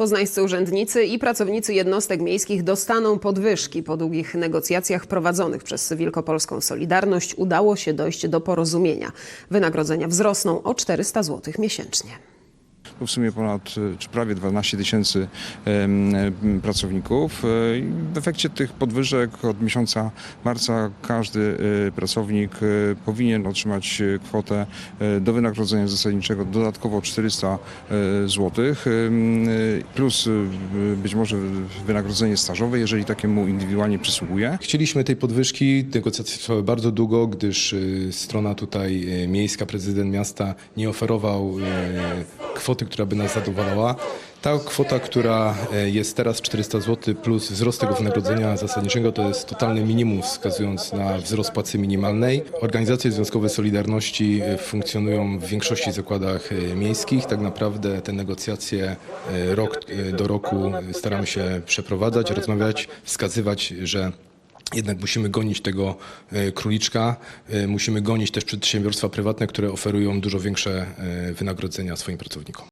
Poznańscy urzędnicy i pracownicy jednostek miejskich dostaną podwyżki. Po długich negocjacjach prowadzonych przez Wielkopolską Solidarność udało się dojść do porozumienia. Wynagrodzenia wzrosną o 400 zł miesięcznie. W sumie ponad, e, czy prawie 12 tysięcy pracowników. I W efekcie tych podwyżek od miesiąca marca każdy e, pracownik powinien otrzymać kwotę do wynagrodzenia zasadniczego dodatkowo 400 zł, plus być może wynagrodzenie stażowe, jeżeli takiemu indywidualnie przysługuje. Chcieliśmy tej podwyżki, negocjacje trwały bardzo długo, gdyż y, strona tutaj y, miejska, prezydent miasta nie oferował y, kwoty, która by nas zadowalała. Ta kwota, która y, jest teraz 400 zł plus wzrost tego wynagrodzenia zasadniczego to jest totalny minimum wskazując na wzrost płacy minimalnej. Organizacje związkowe Solidarności y, funkcjonują w większości zakładach y, miejskich. Tak naprawdę te negocjacje rok do roku staramy się przeprowadzać, rozmawiać, wskazywać, że jednak musimy gonić tego e, króliczka, e, musimy gonić też przedsiębiorstwa prywatne, które oferują dużo większe e, wynagrodzenia swoim pracownikom.